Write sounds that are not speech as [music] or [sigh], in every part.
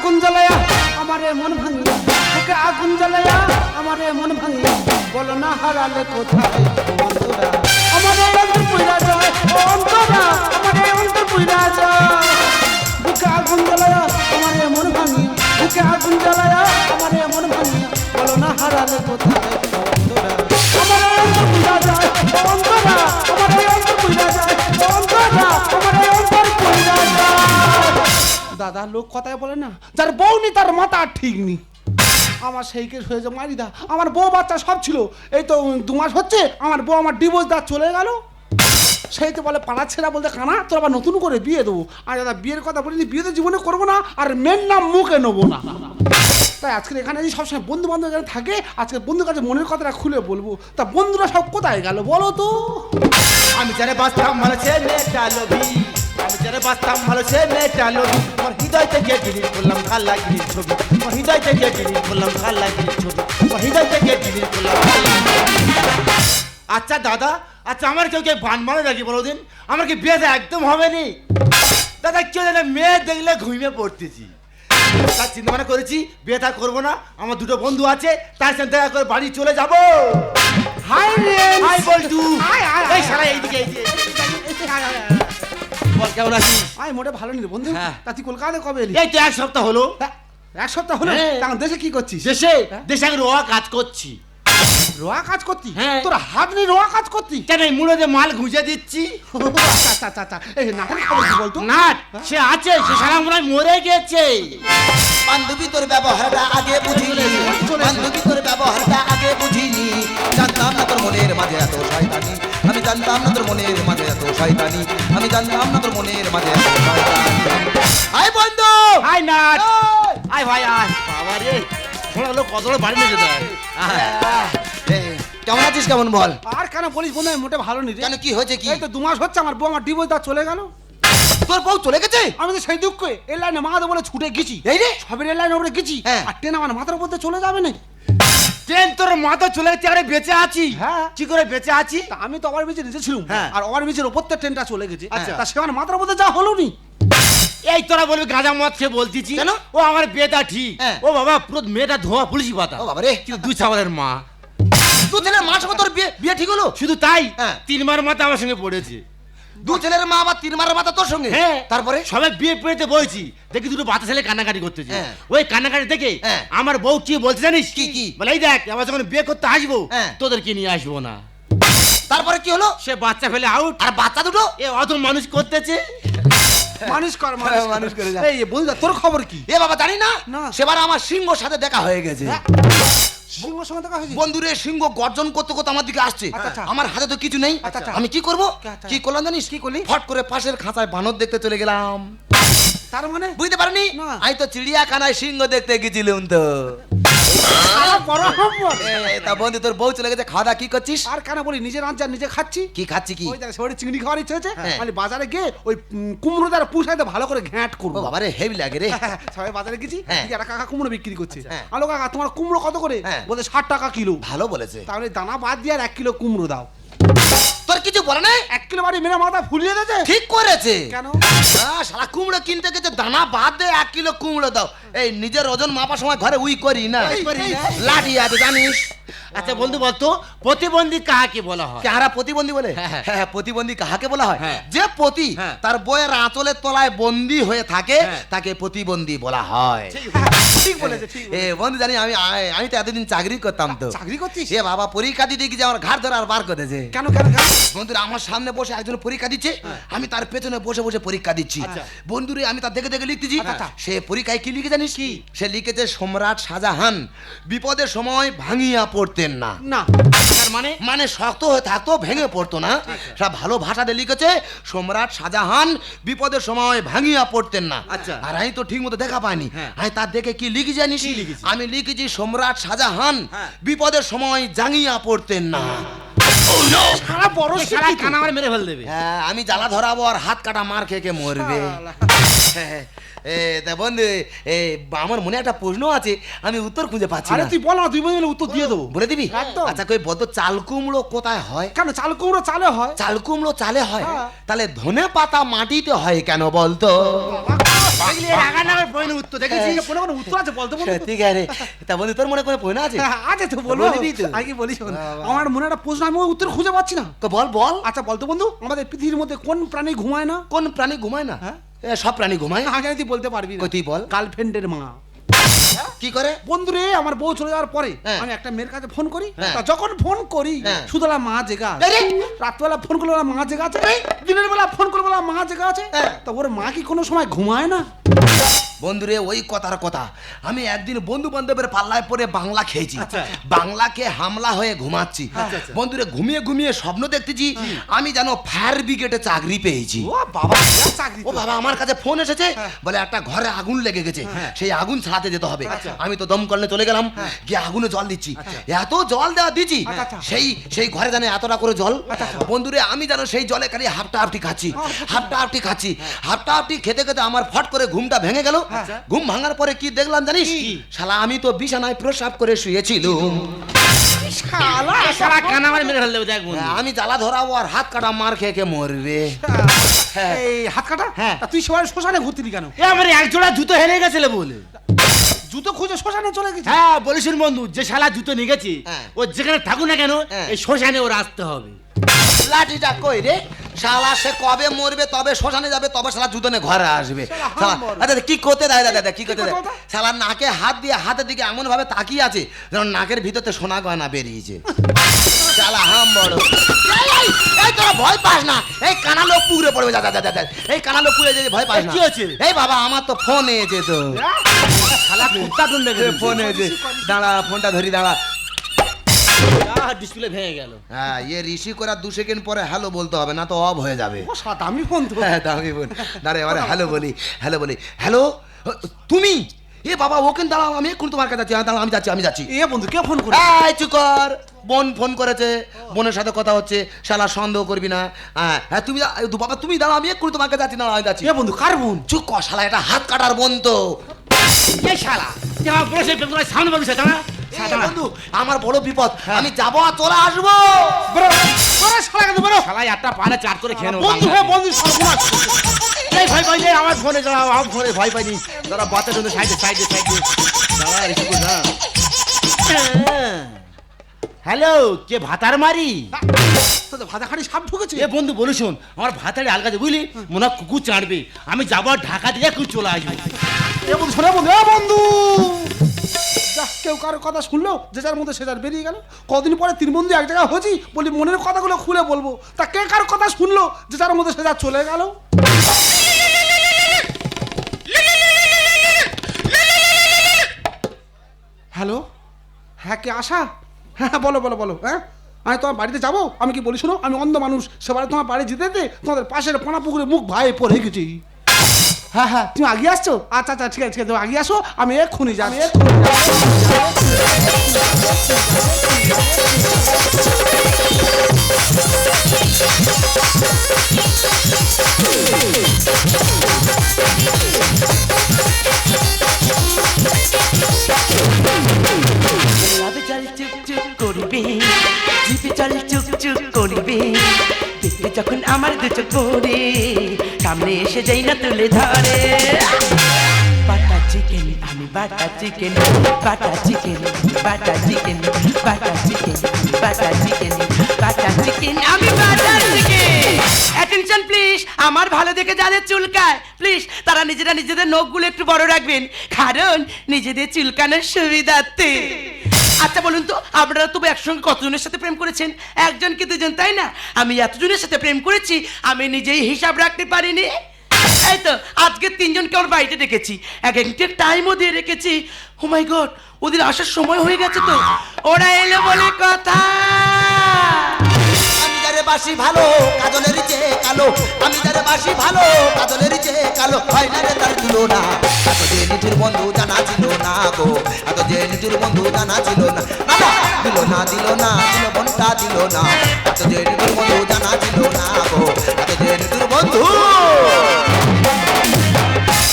আগুন জ্বালায়া আমারে মন ভাঙিয়া। বুকে আগুন জ্বালায়া আমারে মন ভাঙিয়া। বলো না, হারালে কোথায় আমারে অন্তর পুইরা যায়। অন্তরা, আমারে অন্তর পুইরা যায়। বুকে আগুন জ্বালায়া আমারে মন ভাঙিয়া। বুকে আগুন জ্বালায়া আমারে মন ভাঙিয়া। বলো না, হারালে কোথায় অন্তরা দাদা লোক কথায় বলে না, যার বউ নি তার মাথা আর ঠিক নি আমার সেই কেস হয়েছে মারিদা আমার বউ বাচ্চা সব ছিল। এই তো দু মাস হচ্ছে, আমার বউ আমার ডিভোর্স দা চলে গেল। সেই তো বলে পাড়া ছেড়া বলতে কানা, তোর আবার নতুন করে বিয়ে দেবো। আর দাদা, বিয়ের কথা বলিনি, বিয়ে তো জীবনে করব না, আর মেন নাম মুখে নেব না। তাই আজকে এখানে যদি সবসময় বন্ধু বান্ধব যারা থাকে, আজকে বন্ধুর কাছে মনের কথাটা খুলে বলব। তা বন্ধুরা সব কোথায় গেল বলো তো? আমি জানে বাঁচতাম ভালো সে লোভি বাঁচতাম ভালো সে মেয়েটা লোভি। আমার হৃদয় থেকে ডিলিট করলাম খাল্লা গিরির ছবি। আমার হৃদয় থেকে ডিলিট করলাম খাল্লা গিরির ছবি। আমার হৃদয় থেকে ডিলিট করলাম আচ্ছা দাদা আচ্ছা আমার কেউ কেউ বান মারে নাকি বলো দিন? আমার কি বিয়েতে একদম হবে নি? দাদা কেউ জানে মেয়ে দেখলে ঘুমিয়ে পড়তেছি। তার চিন্তা ভাবনা করেছি বিয়ে থা করব না আমার দুটো বন্ধু আছে তার সাথে দেখা করে বাড়ি চলে যাব। হাই রে হাই বল্টু। এই। শালা এইদিকে এইদিকে। বল কেমন আছিস? আয় মোটে ভালো নি বন্ধু। হ্যাঁ। তা তুই কলকাতা কবে এলি? এই তো এক সপ্তাহ হলো। তা- এক সপ্তাহ হলো? হ্যাঁ। তখন দেশে কি করছিস? দেশে হ্যাঁ? দেশে আমি রোয়া কাজ করছি। রোয়া কাজ করতি হ্যাঁ। তোর হাত নিয়ে রোয়া কাজ করতি কেন এই মুড়ো যে মাল ঘুষে দিচ্ছি? আচ্ছা আচ্ছা আচ্ছা আচ্ছা। এই নাটক খবর কি বলতো? না সে আছে সে সারা মনে হয় মরে গেছে। বান্ধবী তোর ব্যবহারটা আগে বুঝিনি। বান্ধবী তোর ব্যবহারটা আগে বুঝিনি। জানতাম না তোর মনের মাঝে এত শয়তানি। আমি জানতাম না তোর মনের মাঝে এত শয়তানি। আমি জানতাম না তোর মনের মাঝে এত শয়তানি। আয় বন্ধু! আয় নাট। আয় ভাই আয়। বাবা রে শোনা লোক কত বড় বাড়ি নিয়ে যেতে কেমন আছিস কেমন বল? আর কেন বলিস বন্ধু আমি মোটে ভালো নি কেন কি হয়েছে কি? এই তো দু মাস হচ্ছে আমার বউ আমার ডিভোর্স দা চলে গেল। তোর বউ চলে গেছে? আমি তো সেই দুঃখে এই লাইনে মাথা বলে ছুটে গেছি। এই রে? সবের এই লাইনে উপরে গেছি। হ্যাঁ। আর ট্রেন আমার মাথার উপর দিয়ে চলে যাবে না ট্রেন তোর মাথা চলে গেছে আরে বেঁচে আছি। হ্যাঁ। কি করে বেঁচে আছি? তা আমি তো ওভার নিচে ছিলাম। হ্যাঁ। আর ওভার ব্রিজের উপর থেকে ট্রেনটা চলে গেছে। আচ্ছা। তা সে আমার মাথার উপর দিয়ে যা হলো নি। এই তোরা বলবি গাঁজা মদ খেয়ে বলতেছি কেন? ও আমার ঠিক। হ্যাঁ। ও বাবা পুরো মেয়েটা ধোয়া পুলিশি পাতা। ও বাবা রে। কিন্তু দুই ছাগলের মা। ছেলের সঙ্গে তোর বিয়ে বিয়ে ঠিক হলো? শুধু তাই হ্যাঁ। তিন মার মাথা আমার সঙ্গে পড়েছে। দু ছেলের মা আবার তিন মারের মাথা তোর সঙ্গে? হ্যাঁ। তারপরে? সবাই বিয়ে পেতে বলছি। দেখি দুটো বাচ্চা ছেলে কান্নাকাটি করতেছে। হ্যাঁ। ওই কান্নাকাটি দেখে হ্যাঁ। আমার বউ কি বলছে জানিস? কি, কি? বলে এই দেখ আবার যখন বিয়ে করতে আসব হ্যাঁ। তোদেরকে নিয়ে আসব না? তারপরে কি হলো? সে বাচ্চা ফেলে আউট আর বাচ্চা দুটো? এ অত মানুষ করতেছে। মানুষ কর মানুষ করে। যা। এই বন্ধু তোর খবর কি? এ বাবা জানি না। না। সেবার আমার সিংহর সাথে দেখা হয়ে গেছে। সিংহর সঙ্গে দেখা হয়েছে? বন্ধুরে সিংহ গর্জন করতে করতে আমার দিকে আসছে। আচ্ছা, আচ্ছা। আমার হাতে তো কিছু নেই। আচ্ছা। আমি কি করব। কি করলাম জানিস? কি করলি? ফট করে পাশের খাঁচায় বানর দেখতে চলে গেলাম। তার মানে? বুঝতে পারিনি? আমি তো চিড়িয়াখানায় সিংহ দেখতে গেছিলাম তো। সারা বড় হম্বর। এ, তা বন্ধু তোর বউ চলে গেছে খাওয়া কি করছিস? আর কেন বলি নিজের রাজ্য নিজে খাচ্ছি? কি খাচ্ছি কি? ওই চিংড়ি খাওয়ার ইচ্ছে হয়েছে হ্যাঁ। মানে বাজারে গিয়ে ওই কুমড়ো দ্বারা পুষাইতে ভালো করে ঘ্যাঁট করব। বাবারে হেভি লাগে রে। সবাই বাজারে গেছি হ্যাঁ। একটা কাকা কুমড়ো বিক্রি করছে। হ্যাঁ। আলো কাকা তোমার কুমড়ো কত করে? হ্যাঁ। বলতে ষাট টাকা কিলো। ভালো বলেছে। তাহলে দানা বাদ দিয়ে আর এক কিলো কুমড়ো দাও। তোর কিছু বলে নাই? এক কিলো বাড়ি মেরে মাথা ফুলিয়ে দিয়েছে? ঠিক করেছে। কেন? হ্যাঁ, সারা কুমড়ো কিনতে গেছে দানা বাদ দে এক কিলো কুমড়ো দাও। এই নিজের ওজন মাপার সময় ঘরে উই করি না। লাঠি আছে জানিস? আচ্ছা বন্ধু বলতো প্রতিবন্ধী কাকে বলা হয়? কাহারা প্রতিবন্ধী বলে? হ্যাঁ, হ্যাঁ। হ্যাঁ প্রতিবন্ধী কাহাকে বলা হয়? হ্যাঁ। যে প্রতি। তার বইয়ের আঁচলের তলায় বন্দি হয়ে থাকে। তাকে প্রতিবন্ধী বলা হয়। ঠিক বলেছে এ বন্ধু জানি আমি আমি তো এতদিন চাকরি করতাম তো। চাকরি করছিস এ বাবা পরীক্ষা দিতে গিয়ে আমার ঘাট ধরে আর বার করেছে। কেন কেন? বন্ধুরা আমার সামনে বসে একজন পরীক্ষা দিচ্ছে আমি তার পেছনে বসে বসে পরীক্ষা দিচ্ছি। আচ্ছা। বন্ধুরে আমি তার দেখে দেখে লিখতেছি আচ্ছা। সে পরীক্ষায় কি লিখে জানিস? কি? সে লিখেছে সম্রাট শাহজাহান বিপদের সময় ভাঙিয়া পড়তেন না। না। মানে? মানে শক্ত হয়ে থাকতো ভেঙে পড়তো না। সব ভালো ভাষাতে লিখেছে সম্রাট শাহজাহান বিপদের সময় ভাঙিয়া পড়তেন না। আচ্ছা। আর আমি তো ঠিক মতো দেখা পাইনি। হ্যাঁ। আমি তার দেখে কি লিখি জানিস? আমি লিখেছি সম্রাট শাহজাহান হ্যাঁ। বিপদের সময় জাঙিয়া পড়তেন না। সারা বড় এ শালা আমার মেরে ফেল দেবে। হ্যাঁ, আমি জ্বালা ধরাবো আর হাত কাটা মার খেয়ে খেয়ে মরবে। এ তা বন্ধু এ আমার মনে একটা প্রশ্ন আছে আমি উত্তর খুঁজে পাচ্ছি আরে না। তুই বল না তুই বলে উত্তর দিয়ে দেবো। বলে দিবি? আচ্ছা কই বদ্ধ চাল কুমড়ো কোথায় হয়? কেন চাল কুমড়ো চালে হয়? চাল কুমড়ো চালে হয়? হ্যাঁ। তাহলে ধনে পাতা মাটিতে হয় কেন বলতো? দেখলি এর আগা নাগার প্রশ্নের উত্তর দেখেছিস? কোনো কোনো উত্তর আছে বলতে বলতে সত্যি রে। তা বন্ধু তোর মনে কোনো পোনা আছে? হ্যাঁ, আছে তো বলব। বলবি তো? আগে বলি আমার মনে একটা প্রশ্ন আমি উত্তর খুঁজে পাচ্ছি না। তো বল বল। আচ্ছা বলতো বন্ধু আমাদের পৃথিবীর মধ্যে কোন প্রাণী ঘুমায় না? কোন প্রাণী ঘুমায় না? হ্যাঁ? সব প্রাণী ঘুমায়? আগে তুই বলতে পারবি না। তুই বল। গার্লফ্রেন্ডের মা। কি করে? বন্ধু রে আমার বউ চলে যাওয়ার পরে হ্যাঁ। আমি একটা মেয়ের কাছে ফোন করি। হ্যাঁ। তা যখন ফোন করি হ্যাঁ। সুতলা মা জেগা! রাত্রবেলা ফোন করলে মা জেগা আছে। দিনের বেলা ফোন করলে মা জেগা আছে। হ্যাঁ। তা ওর মা কি কোনো সময় ঘুমায় না? বন্ধুরে ওই কথার কথা। আমি একদিন বন্ধু বান্ধবের পাল্লায় পরে বাংলা খেয়েছি। আচ্ছা। বাংলাকে হামলা হয়ে ঘুমাচ্ছি। বন্ধুরে ঘুমিয়ে ঘুমিয়ে স্বপ্ন দেখতেছি আমি যেন ফায়ার ব্রিগেডে চাকরি পেয়েছি। ও বাবা চাকরি ও বাবা আমার কাছে ফোন এসেছে। হ্যাঁ। বলে একটা ঘরে আগুন লেগে গেছে। সেই আগুন ছাড়াতে যেতে হবে। আমি তো দমকলে চলে গেলাম। গিয়ে আগুনে জল দিচ্ছি। এত জল দেওয়া দিচ্ছি হ্যাঁ। আচ্ছা, আচ্ছা। সেই সেই ঘরে জানে এতটা করে জল। বন্ধুরে আমি যেন সেই জলে খালি হাফটা হাফটি খাচ্ছি। হাফটা হাফটি খাচ্ছি। হাফটা হাফটি খেতে খেতে আমার ফট করে ঘুমটা ভেঙে গেল। ঘুম ভাঙার পরে কি দেখলাম জানিস? শালা আমি তো বিছানায় প্রসাব করে শুয়েছিলুম। হ্যাঁ, আমি জ্বালা ধরাবো আর হাত কাটা মার খেয়ে খেয়ে মরবে। হ্যাঁ। এই হাত কাটা? হ্যাঁ। তুই সবাই শ্মশানে ঘুরতিনি কেন? আমার এক জোড়া জুতো হেরে গেছিল বলে। জুতো খুঁজে শ্মশানে চলে গেছে হ্যাঁ বলিসুন বন্ধু যে শালা জুতো নিয়ে গেছে হ্যাঁ। ও যেখানে থাকুক না কেন হ্যাঁ। এই শ্মশানে ওর আসতে হবে লাঠিটা কই রে শালা সে কবে মরবে তবে শ্মশানে যাবে তবে শালা জুতো নিয়ে ঘরে আসবে শালা শালা, হাম্বর। আচ্ছা কি করতে দেয় দাদা কি করতে দেয় দেয়? শালা নাকে হাত দিয়ে হাতের দিকে এমন ভাবে তাকিয়ে আছে যেন নাকের ভিতরতে সোনা গয়না বেরিয়েছে [laughs] শালা হাম বড়। এই, এই, এই তোরা ভয় পাস না। এই কানা লোক পুকুরে পড়বে যা যা যা, যা, যা। এই কানা লোক পুকুরে যেতে ভয় পাস এই, না। কি হচ্ছে? এই বাবা আমার তো ফোন এসেছে তো। শালা কুত্তা টুন দেখে ফোন এসেছে। দাঁড়া ফোনটা ধরি দাঁড়া। ডিসপ্লে ভেঙে গেল। হ্যাঁ রিসিভ করার দু সেকেন্ড পরে হ্যালো বলতে হবে না তো অফ হয়ে যাবে। ও সাত আমি ফোন তো। হ্যাঁ দামি বোন দাঁড়া এবারে হ্যালো বলি হ্যালো বলি। হ্যালো তুমি? এ বাবা ওকে দাঁড়াও আমি এক্ষুনি তোমার কাছে যাচ্ছি। হ্যাঁ, দাঁড়াও আমি যাচ্ছি আমি যাচ্ছি। এ বন্ধু কে ফোন করে এই চুপ কর। বোন ফোন করেছে বোনের সাথে কথা হচ্ছে শালা সন্দেহ করবি না। হ্যাঁ হ্যাঁ তুমি বাবা তুমি দাঁড়াও আমি এক্ষুনি তোমার কাছে যাচ্ছি না আমি যাচ্ছি। এ বন্ধু কার বোন? চুপ কর শালা এটা হাত কাটার বোন তো। শালা সামনে দাঁড়া। এ বন্ধু আমার বড় বিপদ আমি যাব আর চলে আসব। শালা কেন বড় শালা একটা পানে চার করে খেয়ে নেব বন্ধু হ্যাঁ বন্ধু এই ভয় পাই এই আমার ফোনে দাঁড়াও আমার ফোনে ভয় পাইনি। দাঁড়া বাচ্চা জন্য সাইডে সাইডে সাইডে। দাঁড়া রিসিভ কর না হ্যালো কে ভাতার মারি। ভাজা খাড়ি সাপ ঢুকেছে? এ বন্ধু বলি শোন আমার ভাতারে আলগাছে বুঝলি মনে হয় কুকুর চাঁড়বে। আমি যাব আর ঢাকা দিয়ে এখন চলে আসব। এ বন্ধু শোনে বন্ধু এ বন্ধু! কেউ কারোর কথা শুনলো যে যার মধ্যে সে যার বেরিয়ে গেল। কদিন পরে তিন বন্ধু এক জায়গায় হয়েছি বলি মনের কথাগুলো খুলে বলব। তা কে কারোর কথা শুনলো যে যার মধ্যে সে যার চলে গেল? হ্যালো? হ্যাঁ কে আশা? হ্যাঁ বলো বলো বলো হ্যাঁ? আমি তোমার বাড়িতে যাব? আমি কি বলি, শোনো, আমি অন্ধ মানুষ, সেবারে তোমার বাড়ি যেতে যেতে তোমাদের পাশের পোনা পুকুরে মুখ ভাই পড়ে গেছি। হ্যাঁ হ্যাঁ তুমি আগে আসছো? আচ্ছা আচ্ছা ঠিক আছে ঠিক আছে, তুমি আগে আসো, আমি এক্ষুনি যাচ্ছি। এক্ষুনি পড়ে সামনে এসে যাই না তুলে ধরে। বাটা চিকেন আমি butter chicken butter chicken butter chicken butter chicken butter chicken butter chicken আমি বাটা চিকেন অ্যাটেনশন প্লিজ আমার ভালো দেখে যাদের চুলকায় প্লিজ তারা নিজেরা নিজেদের নখগুলো একটু বড় রাখবেন। কারণ নিজেদের চুলকানোর সুবিধার্থে। আচ্ছা বলুন তো, আপনারা তবু একসঙ্গে কতজনের সাথে প্রেম করেছেন? একজন কি দুজন, তাই না? আমি এতজনের সাথে প্রেম করেছি, আমি নিজেই হিসাব রাখতে পারিনি। এই তো, আজকে তিনজনকে আমার বাড়িতে ডেকেছি। এক একটা টাইমও দিয়ে রেখেছি। ও মাই গড ওদের আসার সময় হয়ে গেছে তো। ওরা এলো বলে কথা। যারে বাসি ভালো কাজলের চেয়ে কালো। আমি যারে বাসি ভালো কাজলের চেয়ে কালো। হয় না রে তার তুলনা এত যে নিজের বন্ধু জানা ছিল না গো। এত যে নিজের বন্ধু জানা ছিল না। না না দিল না দিল না দিল বনটা দিল না। এত যে নিজের বন্ধু জানা ছিল না গো। এত যে নিজের বন্ধু।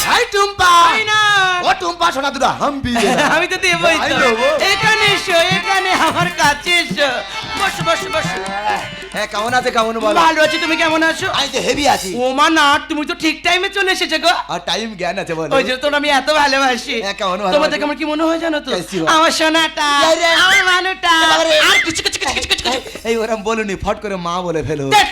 হাই টুম্পা। ও টুম্পা সোনা দুরা হাম্পি আমি তো দেবই। এখানে হ্যাঁ কেমন আছে কেমন বলো? ভালো আছি তুমি কেমন আছো? আমি তো হেভি আছি। ও মা না তুমি তো ঠিক টাইমে চলে এসেছ গো। আর টাইম জ্ঞান আছে বলো। ওই যে তো আমি এত ভালোবাসি। হ্যাঁ, কেমন ভালো তোমার থেকে আমার কি মনে হয় জানো তো? আমার সোনাটা। আমার মানুটা। আর কিছু কিছু কিছু কিছু এই ওরম বলুনি ফট করে মা বলে ফেলো। দেখ।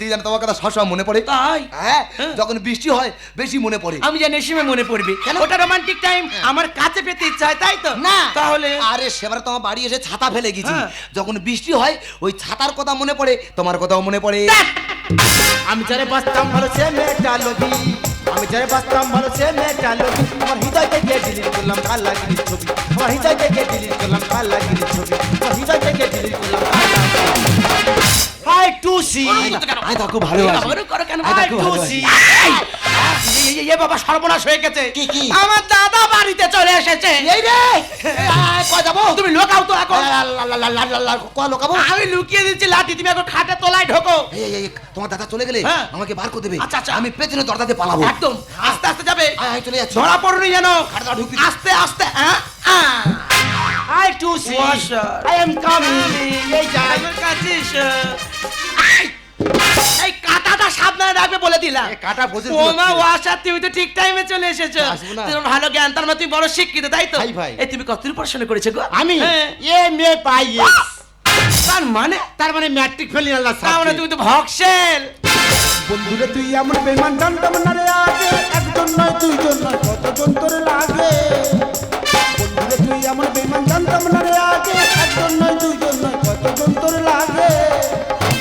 তুই জানো তোমার কথা সবসময় মনে পড়ে। তাই? হ্যাঁ যখন বৃষ্টি হয় বেশি মনে পড়ে। আমি জানি সময় মনে পড়বে। ওটা রোমান্টিক টাইম আমার কাছে পেতে ইচ্ছা হয় তাই তো? না। তাহলে? আরে সেবার তোমার বাড়ি এসে ছাতা ফেলে গেছি। হ্যাঁ। যখন বৃষ্টি হয় ওই ছাতার কথা মনে পড়ে তোমার কথাও মনে পড়ে। আমি যারে বাঁচতাম ভালো সে মেয়েটা লোভি। আমি যারে বাঁচতাম ভালো সে মেয়েটা লোভি। আমার হৃদয় থেকে ডিলিট করলাম কাল লাগিয়ে ছবি? আমার হৃদয় থেকে ডিলিট করলাম কাল লাগিয়ে ছবি? আমার হৃদয় থেকে ডিলিট করলাম হাই টু সি। আমি তো খুব ভালোবাসি? আমি বাবা সর্বনাশ হয়ে গেছে। কি, কি? আমার দাদা বাড়িতে চলে এসেছে। এই রে! কয় যাব? তুমি লোকাও তো এখন। কয় লোকাবো? আমি লুকিয়ে দিচ্ছি লাঠি তুমি এখন খাটে তলায় ঢোকো। তোমার দাদা চলে গেলে হ্যাঁ। আমাকে বার করে দেবে। আচ্ছা, আচ্ছা। আমি পেছনে দরজাতে পালাবো। একদম। আস্তে আস্তে যাবে। চলে যাচ্ছি। ধরা পড়নি যেন। আস্তে আস্তে হ্যাঁ, টু সি Washer. আই এম কামিং এই যাই আমার কাছে এসো। এই, কাঁটাটা সাবধানে রাখবে বলে দিলাম। এ, কাঁটা বোঝে ও মা ওয়াশা তুমি তো ঠিক টাইমে চলে এসেছ। আসব না। তোমার ভালো জ্ঞান তার মানে তুমি বড় শিক্ষিত তাই তো? ভাই, ভাই। এই তুমি কতদূর পড়াশোনা করেছ গো? আমি? হ্যাঁ। এ মেয়ে পাই তার মানে? তার মানে ম্যাট্রিক ফেলি আল্লাহ তার মানে তুমি তো ভক্সেল বন্ধুরে তুই এমন বেমান জানতাম না রে আগে একজন নয় দুইজন নয় কতজন তোর লাগে? তুই এমন বেমান জানতাম না রে আগে। একজন নয়, দুইজন নয়, কতজন তোর লাগে?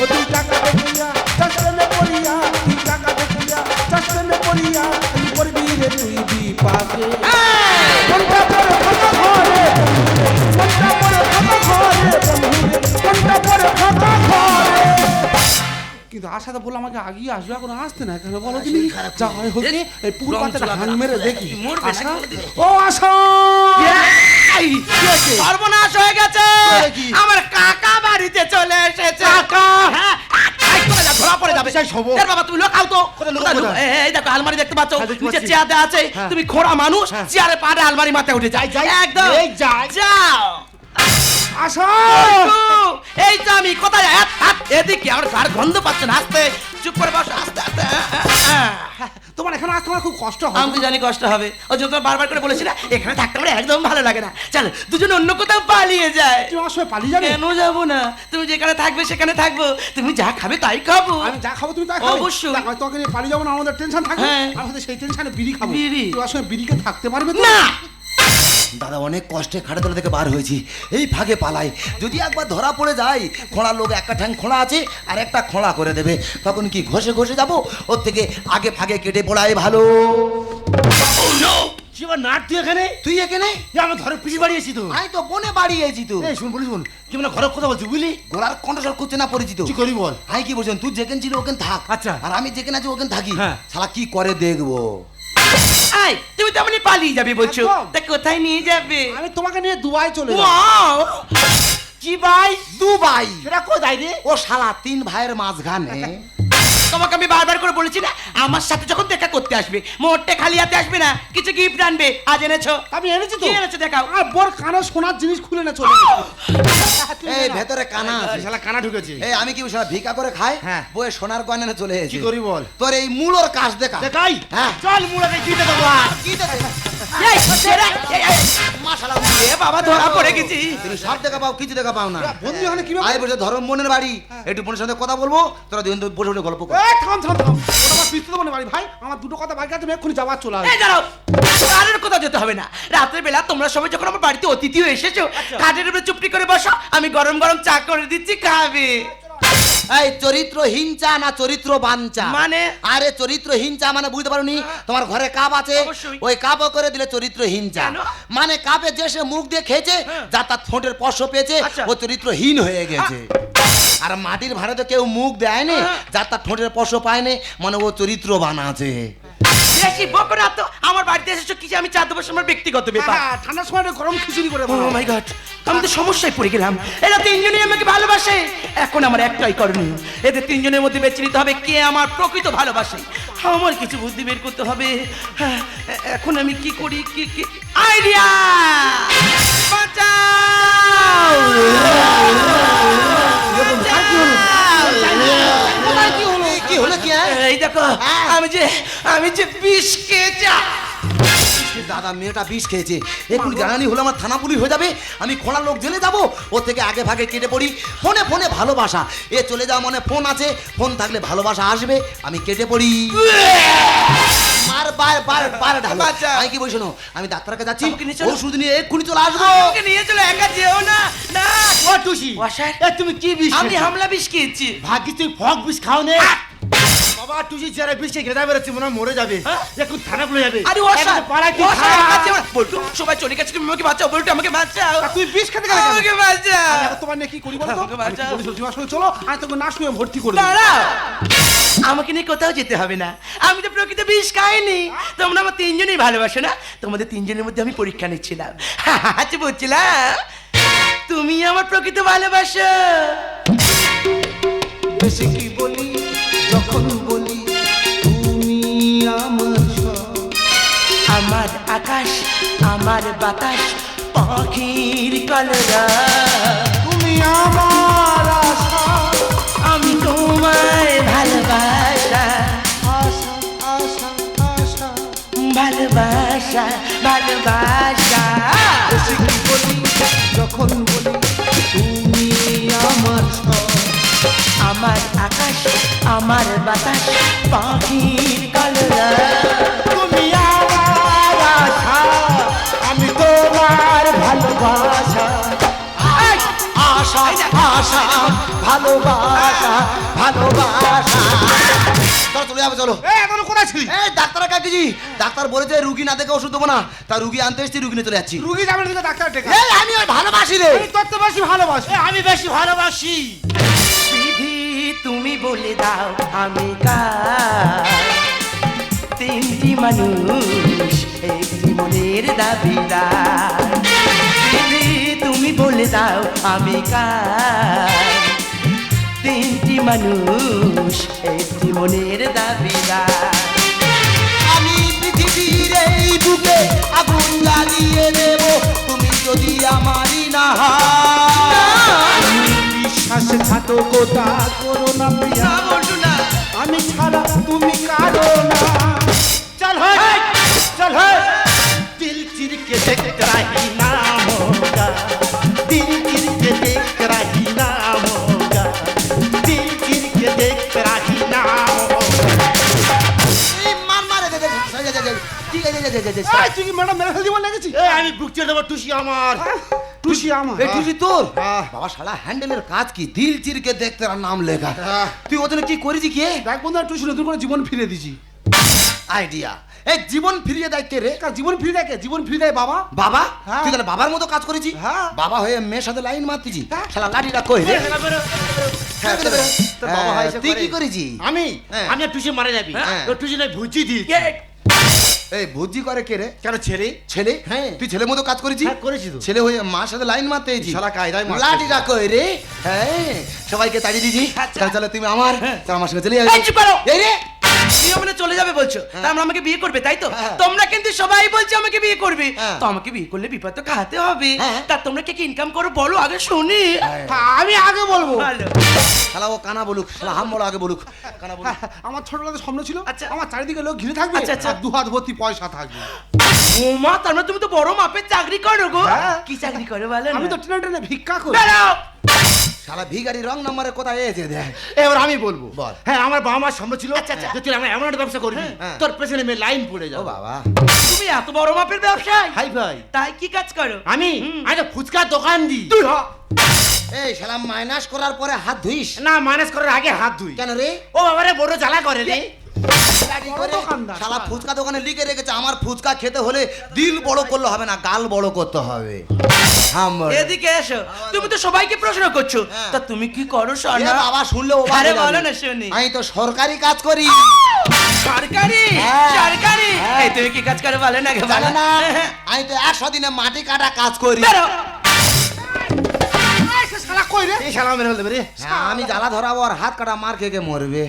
ও তুই টাকা দেখিয়া চাষনে পড়িয়া তুই টাকা দেখিয়া চাষনে পড়িয়া, তুই পড়বি রে তুই। কিন্তু বলল আমাকে আগিয়ে আসবে এখন আসতে না কেন বলো তুমি যা হয় হোক এই পুকুর রং পাতে চলা ভাঙ না। মেরে দেখি আশা বলে? ও আশা সর্বনাশ হয়ে গেছে? আমার কাকা বাড়িতে চলে এসেছে কাকা? হ্যাঁ ধরা পড়ে যাবে সেই বাবা তুমি লোকাও তো? এই, দেখো আলমারি দেখতে পাচ্ছ হ্যাঁ, নিচে চেয়ার দেওয়া আছে হ্যাঁ। তুমি খোড়া মানুষ। চেয়ারে পাড়ে আলমারি মাথায় উঠে যায় যাই, যাই। একদম যাই। যাও এই তো আমি কোথায়? এদিকে আমার গার গন্ধ পাচ্ছে না আস্তে চুপ করে বসো আস্তে আস্তে। তোমার এখানে আসতে আমার খুব কষ্ট আমি জানি কষ্ট হবে। ও তোমার বারবার করে বলেছি না এখানে থাকতে আমার একদম ভালো লাগে না। চল দুজন অন্য কোথাও পালিয়ে যায়। তুমি আমার সঙ্গে পালিয়ে যাবে? কেন যাব না? তুমি যেখানে থাকবে সেখানে থাকব। তুমি যা খাবে তাই খাব। আমি যা খাব তুমি তাই খাবে? অবশ্যই। তোকে নিয়ে পালিয়ে যাব না আমাদের টেনশন থাকবে। হ্যাঁ। আমি হয়তো সেই টেনশনে বিড়ি খাব। বিড়ি? তোমার সঙ্গে বিড়িকে থাকতে পারবে না! দাদা অনেক কষ্টে খাটে তোলা থেকে বার হয়েছি। এই ফাঁকে পালাই। যদি একবার ধরা পড়ে যায় খোঁড়া লোক একটা ঠ্যাং খোঁড়া আছে আর একটা খোঁড়া করে দেবে। তখন কি ঘষে ঘষে যাব? ওর থেকে আগে ফাঁকে কেটে পড়াই ভালো। শিবা নাট তুই এখানে? তুই এখানে? আমার ঘরে পিছিয়ে বাড়িয়েছি তো। আমি তো বনে বাড়িয়েছি তো। এই শুন বলি শুন। কি মানে ঘরের কথা বলছি বুঝলি? গোলার কণ্ঠস্বর করছে না পরিচিত কি করি বল? আমি কি বলছেন তুই যেখানে ছিল ওখানে থাক। আচ্ছা। আর আমি যেখানে আছি ওখানে থাকি। হ্যাঁ। শালা কি করে দেখব? আই তুমি তো এমনি পালিয়ে যাবে বলছো। একদম। তা কোথায় নিয়ে যাবে? আমি তোমাকে নিয়ে দুবাই চলে যাব। ওয়াও! কি ভাই? দুবাই। সেটা কোথায় রে? ও শালা তিন ভাইয়ের মাঝখানে। তোমাকে আমি বারবার করে বলেছি না আমার সাথে যখন দেখা করতে আসবে মোটে খালি হাতে আসবে না কিছু গিফট আনবে আজ এনেছো? আমি এনেছি তো। কি এনেছো দেখাও? আর বর কানে সোনার জিনিস খুলে না চলে গেছে। এই ভেতরে কানা আছে। শালা কানা ঢুকেছে। এই আমি কি শালা ভিকা করে খাই? হ্যাঁ। বইয়ে সোনার গয়না নিয়ে চলে এসেছি। কি করি বল? তোর এই মূলর কাজ দেখা দেখাই? হ্যাঁ। চল দিতে দেবো আর কি দেবে? এই, ছেড়ে, এই, এই, মাশাআল্লাহ, এ বাবা ধরা পড়ে গেছি। তুমি সব দেখা পাও কিছু দেখা পাও না। বন্ধু এখানে কীভাবে? আয় বসে ধরম বোনের বাড়ি। একটু বোনের সাথে কথা বলব তোরা দুজন বসে বসে গল্প কর। থাম থাম থাম। আমার পিস্তল মনে বাড়ি ভাই। আমার দুটো কথা বাকি আছে এক্ষুনি যাবার চলে আসব দাঁড়াও। কারের কোথাও যেতে হবে না। রাতের বেলা তোমরা সবাই যখন আমার বাড়িতে অতিথি হয়ে এসেছ কাঠের উপরে চুপটি করে বসো আমি গরম গরম চা করে দিচ্ছি খাবে। এই চরিত্র চা না চরিত্র বাঞ্চা মানে? আরে চরিত্র চা মানে বুঝতে পারোনি? তোমার ঘরে কাপ আছে ওই কাপও করে দিলে চরিত্র মানে কাপে যে সে মুখ দিয়ে খেয়েছে হ্যাঁ। যা তার ঠোঁটের স্পর্শ পেয়েছে আচ্ছা। ও চরিত্রহীন হয়ে গেছে। আর মাটির ভাড়া তো কেউ মুখ দেয়নি হ্যাঁ। যার তার ঠোঁটের স্পর্শ পায়নি মানে ও চরিত্রবান আছে। বেশি বকো না তো? আমার বাড়িতে এসেছ কিছু আমি চা দেবো আমার ব্যক্তিগত ব্যাপার। হ্যাঁ, ঠান্ডার সময় একটা গরম খিচুড়ি করে ও মাই গড আমি তো সমস্যায় পড়ে গেলাম। এরা তিনজনই আমাকে ভালোবাসে। এখন আমার একটাই করণীয় এদের তিনজনের মধ্যে বেছে নিতে হবে কে আমার প্রকৃত ভালোবাসে। আমার কিছু বুদ্ধি বের করতে হবে। হ্যাঁ, এখন আমি কি করি কি কি? আইডিয়া! বাঁচাও! হলো কি হ্যাঁ? এই দেখো আমি যে আমি যে বিষ খেয়েছি। দাদা মেয়েটা বিষ খেয়েছে। এখন জানানি হলো আমার থানা পুলিশ হয়ে যাবে। আমি খোলা লোক জেলে যাব। ও থেকে আগে ভাগে কেটে পড়ি। ফোনে ফোনে ভালোবাসা। এ চলে যাওয়া মানে ফোন আছে। ফোন থাকলে ভালোবাসা আসবে। আমি কেটে পড়ি। মার বার বার বার ঢালো। আমি কি বলছো আমি ডাক্তারের কাছে যাচ্ছি। ওষুধ নিয়ে এক্ষুনি চলে আসব। আমাকে নিয়ে চলো একা যেও না না। ও টুসি। এ তুমি কি বিষ আমি হামলা বিষ খেয়েছি। ভাগ্যিস তুই ফক বিষ খাও নে বাবা টুসি যারা বিষে গেদা বেরোচ্ছে মনে হয় মরে যাবে। হ্যাঁ? এখন থানা খুলে যাবে। আরে বলটু সবাই চলে গেছে তুমি আমাকে বাঁচাও বলটু আমাকে বাঁচাও। তুই বিষ খেতে গেলে আমাকে বাঁচাও। তোমার নিয়ে কি করি সঙ্গে চলো আমি তোকে না শুয়ে ভর্তি করে দাঁড়াও। [laughs] আমাকে নিয়ে কোথাও যেতে হবে না। আমি তো প্রকৃত বিষ খাইনি। তোমরা আমার তিনজনই ভালোবাসো না? তোমাদের তিনজনের মধ্যে আমি পরীক্ষা নিচ্ছিলাম। [laughs] আচ্ছা বুঝছিলাম? তুমি আমার প্রকৃত ভালোবাসো। বেশি কি বলি যখন বলি তুমি আমার আমার আকাশ আমার বাতাস পাখির কলরা। তুমি আমার ভালোবাসা ভালোবাসা বেশি কি বলি? যখন বলি তুমি আমার আমার আকাশ আমার বাতাস পাখির কলরা। আশা ভালোবাসা ভালোবাসা। চলো চলে যাবে চলো। এখন কোথায় ছিলি? এই ডাক্তার কাকিজি ডাক্তার বলেছে রুগী না দেখে ওষুধ দেবো না। তা রুগী আনতে এসছি রুগী নিয়ে চলে যাচ্ছি। রুগী যাবেন কিন্তু ডাক্তার এই আমি ভালোবাসি রে। তোর তো বেশি ভালোবাসি। আমি বেশি ভালোবাসি। বিধি তুমি বলে দাও আমি কার? তিনটি মানুষ একটি মনের দাবিদার। তুমি বলে দাও আমি কার? তিনটি মানুষ একটি মনের দাবিদার। আমি পৃথিবীর এই বুকে আগুন জ্বালিয়ে দেব তুমি যদি আমারই না করো না প্রিয়া। না বলটু না। আমি ছাড়া তুমি কারও না। ঠিক আছে দে, দে, দে, দে, এই, তুই কি ম্যাডাম মেরে ফেলতে বলে গেছি এ আমি বুক দেবো টুসি আমার টুসি আমার এই টুসি তোর। বাবা শালা হ্যান্ডেলের কাজ কি দিল চিরকে দেখতে আর নাম লেখা। তুই ওদের কি করেছি কি দেখ বন্ধু আমি টুসি নতুন করে জীবন ফিরে দিছি আইডিয়া এই জীবন ফিরিয়ে দেয় কে রে কার জীবন ফিরে কে? জীবন ফিরে দেয় বাবা বাবা হ্যাঁ। তুই তাহলে বাবার মতো কাজ করেছি হ্যাঁ। বাবা হয়ে মেয়ের সাথে লাইন মারতেছি হ্যাঁ। শালা লাঠিটা কই রে হ্যাঁ, বেরো, বেরো। তোর বাবা হয় হ্যাঁ, তুই করে। কি করেছি আমি হ্যাঁ। আমি আর টুসি মারা যাবি হ্যাঁ। তো টুসি নাই ভুজি দি কে? এই বুদ্ধি করে কে রে? কেন ছেলে? ছেলে? হ্যাঁ। তুই ছেলের মতো কাজ করেছিস? হ্যাঁ, করেছি তো। ছেলে হয়ে মার সাথে লাইন মারতে এসেছি শালা কায়দায় লাঠি কই রে। হ্যাঁ সবাইকে তাড়িয়ে দিছি তাহলে চল তুমি আমার চল আমার সঙ্গে চলে যাবে। এই রে। তুমি মানে চলে যাবে বলছো। তার মানে আমাকে বিয়ে করবে তাই তো? হ্যাঁ। তোমরা কিন্তু সবাই বলছে আমাকে বিয়ে করবে। হ্যাঁ। তো আমাকে বিয়ে করলে বিপদ তো খাতে হবে। হ্যাঁ। তা তোমরা কে কি ইনকাম করো বলো আগে শুনি। হ্যাঁ, আমি আগে বলব। শালা ও কানা বলুক শালা হাম বড় আগে বলুক। কানা বলুক। আমার ছোটবেলাতে স্বপ্ন ছিল আচ্ছা। আমার চারিদিকে লোক ঘিরে থাকবে আচ্ছা, আচ্ছা। দু হাত ভর্তি পয়সা থাকবে। ওমা তার মানে তুমি তো বড় মাপের চাকরি করো গো। হ্যাঁ। কি চাকরি করো বলো আমি তো ট্রেনে ট্রেনে ভিক্ষা করি। শালা ভিখারি রং নম্বরে কোথায় এসে দেখ। এবার আমি বলব। বল। হ্যাঁ আমার বাবা মার সম্ভব ছিল আচ্ছা, আচ্ছা। তুই আমার এমন একটা ব্যবসা করবি হ্যাঁ। তোর পেছনে মেয়ে লাইন পড়ে যাও বাবা। তুমি এত বড় মাপের ব্যবসায়? হাই ভাই। তাই কি কাজ করো? আমি? আমি তো ফুচকার দোকান দি। তুই এই শালা মাইনাস করার পরে হাত ধুইস? না মাইনাস করার আগে হাত ধুই। কেন রে? ও বাবারে বড় জ্বালা করে রে। ফুচকা দোকানে লিখে রেখেছে আমার ফুচকা খেতে হলে দিল বড় করলে হবে না গাল বড় করতে হবে। এদিকে এসো। তুমি তো সবাইকে প্রশ্ন করছ। হ্যাঁ। তা তুমি কি করো সোনা বাবা শুনলে ও আরে বলো না শুনি। আমি তো সরকারি কাজ করি। সরকারি? হ্যাঁ। সরকারি? হ্যাঁ। এই তুমি কি কাজ করো বলো না বলো না আমি তো একশো দিনে মাটি কাটা কাজ করি। বেরো। এই, সে শালা কই রে? এই শালা মেরে ফেলতে রে। আমি জ্বালা ধরাবো আর হাত কাটা মার খেয়ে মরবে।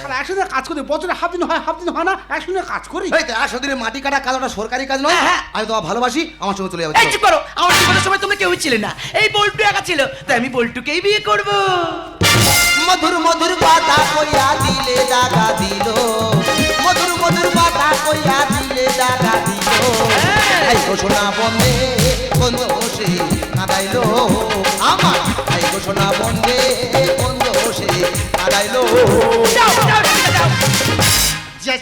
সারা একসঙ্গে কাজ করি বছরে হাফ দিন হয় হাফ দিন হয় না একসঙ্গে কাজ করি। এই তো একশো দিনে মাটি কাটা কাজ ওটা সরকারি কাজ নয়। হ্যাঁ, হ্যাঁ। আমি তোমার ভালোবাসি আমার সঙ্গে চলে যাবে এই চুপ করো আমার জীবনের সময় তুমি কেউই ছিলে না। এই বল্টু একা ছিল তাই আমি বল্টুকেই বিয়ে করব। মধুর মধুর কথা কইয়া দিলে দাগা দিল। মধুর মধুর কথা কইয়া দিলে দাগা দিল। এই ঘোষণা বন্ধে বন্ধ সে কাদাইলো। আমার এই ঘোষণা বন্ধ সে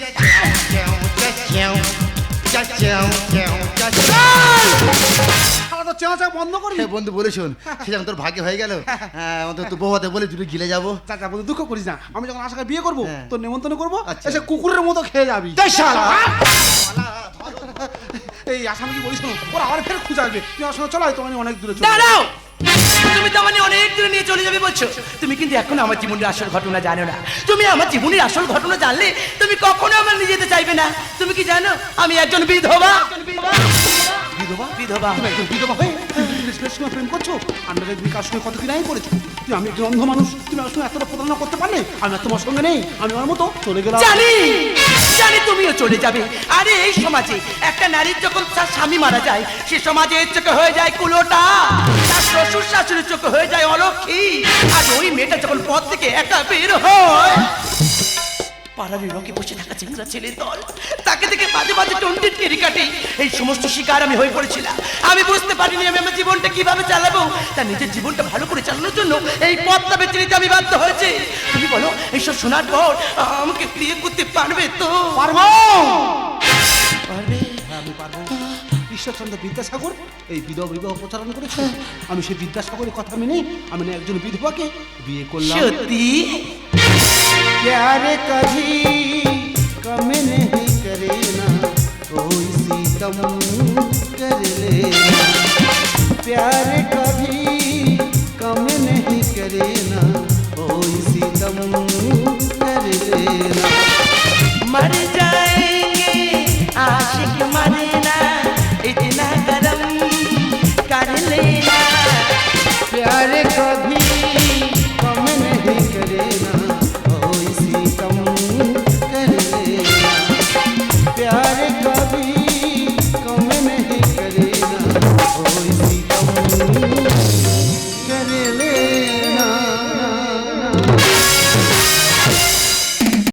চেঁচা বন্ধ করবি বন্ধু বলে শোন সে যখন তোর ভাগ্য হয়ে গেল হ্যাঁ আমাদের তো বৌহাতে বলে দুটো গিলে যাব। চাচা বন্ধু দুঃখ করিস না। আমি যখন আশাকে বিয়ে করব হ্যাঁ। তোর নেমন্তন্ন করব আচ্ছা। কুকুরের মতো খেয়ে যাবি। এই আসামি কি বলিস না ওরা আবার ফের খুঁজে আসবে। তুই আমার চলো তোমার অনেক দূরে দাঁড়াও! তুমি তো মানে অনেক দূরে নিয়ে চলে যাবে বলছো। তুমি কিন্তু এখন আমার জীবনের আসল ঘটনা জানো না। তুমি আমার জীবনের আসল ঘটনা জানলে তুমি কখনো আমার নিয়ে যেতে চাইবে না। তুমি কি জানো? আমি একজন বিধবা। বিধবা। বিধবা বিধবা হয়ে তুমি বিদেশ সঙ্গে প্রেম করছ? আমরা যদি কার কত কিনাই করেছ? তুই আমি একজন অন্ধ মানুষ, তুমি আমার সঙ্গে এতটা প্রতারণা করতে পারলে? আমি আর তোমার সঙ্গে নেই, আমি আমার মতো চলে গেলাম। জানি! জানি তুমিও চলে যাবে। আরে এই সমাজে একটা নারীর যখন তার স্বামী মারা যায়, সে সমাজে চোখে হয়ে যায় কুলোটা। তার শ্বশুর শাশুড়ির চোখে হয়ে যায় অলক্ষী। আর ওই মেয়েটা যখন পথ থেকে একা বের হয় পাড়ার রকে বসে থাকা চেংরা ছেলের দল। তাকে দেখে মাঝে মাঝে টন্টির কেরি কাটে। এই সমস্ত শিকার আমি হয়ে পড়েছিলাম। আমি বুঝতে পারিনি আমি আমার জীবনটা কীভাবে চালাবো। তার নিজের জীবনটা ভালো করে চালানোর জন্য এই পথটা বেছে নিতে আমি বাধ্য হয়েছে। তুমি বলো এইসব শোনার পর আমাকে বিয়ে করতে পারবে তো? পারব। পারবে? হ্যাঁ, আমি পারব। ঈশ্বরচন্দ্র বিদ্যাসাগর এই বিধবা বিবাহ প্রচারণ করেছে আমি সেই বিদ্যাসাগরের কথা মেনে আমি একজন বিধবাকে বিয়ে করলাম। সত্যি? प्यार कभी कम नहीं करे ना कोई कम कर लेना। प्यार